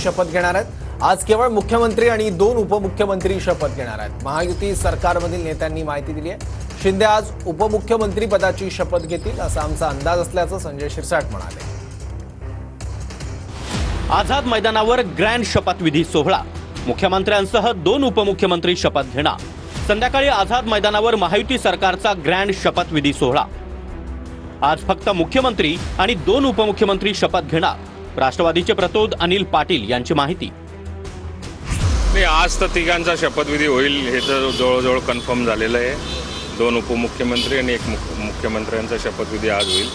शपथ घेणार आहेत. आज केवळ मुख्यमंत्री आणि दोन उपमुख्यमंत्री शपथ घेणार आहेत. महायुती सरकारमधील नेत्यांनी माहिती दिली आहे. शिंदे आज उपमुख्यमंत्री पदाची शपथ घेतील असा आमचा अंदाज असल्याचं संजय शिरसाट म्हणाले. आझाद मैदानावर ग्रँड शपथविधी सोहळा. मुख्यमंत्र्यांसह दोन उपमुख्यमंत्री शपथ घेणार. संध्याकाळी आझाद मैदानावर महायुती सरकारचा ग्रँड शपथविधी सोहळा. आज फक्त मुख्यमंत्री आणि दोन उपमुख्यमंत्री शपथ घेणार. राष्ट्रवादीचे प्रतोद अनिल पाटील यांची माहिती. नाही आज तर तिघांचा शपथविधी होईल हे तर जवळजवळ कन्फर्म झालेलं आहे. दोन उपमुख्यमंत्री आणि एक मुख मुख्यमंत्र्यांचा शपथविधी आज होईल.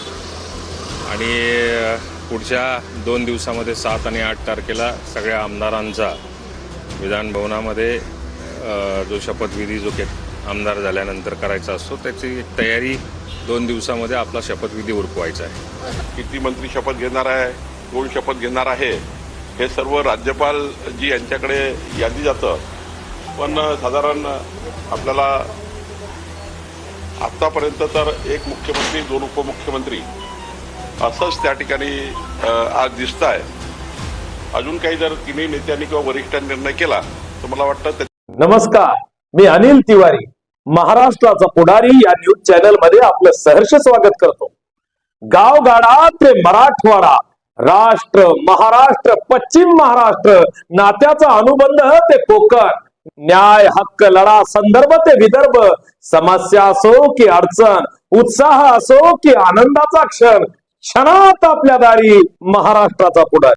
आणि पुढच्या दोन दिवसामध्ये सात आणि आठ तारखेला सगळ्या आमदारांचा विधानभवनामध्ये जो शपथविधी जो के आमदार झाल्यानंतर करायचा असतो त्याची एक तयारी दोन दिवसामध्ये आपला शपथविधी उरकवायचा आहे. किती मंत्री शपथ घेणार आहे? कोण शपथ घेणार आहे हे सर्व राज्यपाल जी यांच्याकडे यादी जातं. पण साधारण आपल्याला आत्तापर्यंत तर एक मुख्यमंत्री दोन उपमुख्यमंत्री असंच त्या ठिकाणी आज दिसत आहे अजून काही जर तिन्ही नेत्यांनी किंवा वरिष्ठांनी निर्णय केला तर मला वाटतं नमस्कार मी अनिल तिवारी महाराष्ट्राचा पुढारी या न्यूज चॅनलमध्ये आपलं सहर्ष स्वागत करतो. गावगाडा ते मराठवाडा राष्ट्र महाराष्ट्र पश्चिम महाराष्ट्र नात्याचा अनुबंध ते कोकण न्याय हक्क लढा संदर्भ ते विदर्भ. समस्या असो की अडचण उत्साह असो की आनंदाचा क्षण क्षणात आपल्या दारी महाराष्ट्राचा पुढारी.